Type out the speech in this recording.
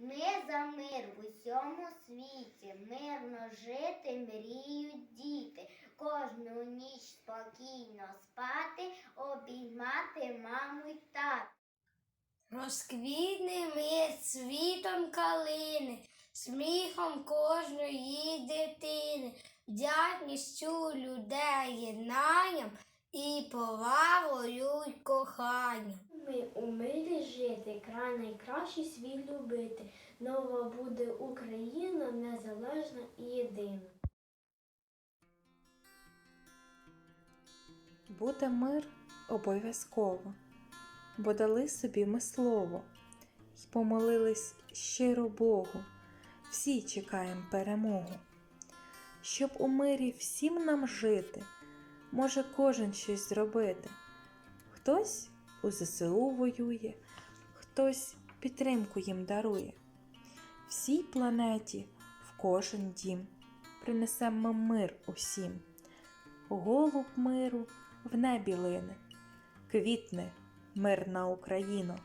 Ми за мир в усьому світі, мирно жити мріють діти, кожну ніч спокійно спати, обіймати маму й тата. Розквітне ми світом калини, сміхом кожної дитини, вдячністю людей єднанням і повагою й коханням. Ми у мирі жити, край найкращий світ любити. Нова буде Україна незалежна і єдина. Буде мир обов'язково, бо дали собі ми слово й помолились щиро Богу, всі чекаємо перемогу. Щоб у мирі всім нам жити, може кожен щось зробити. Хтось у ЗСУ воює, хтось підтримку їм дарує. Всій планеті, в кожен дім принесемо мир усім. Голуб миру в небі лине, квітне мирна Україно.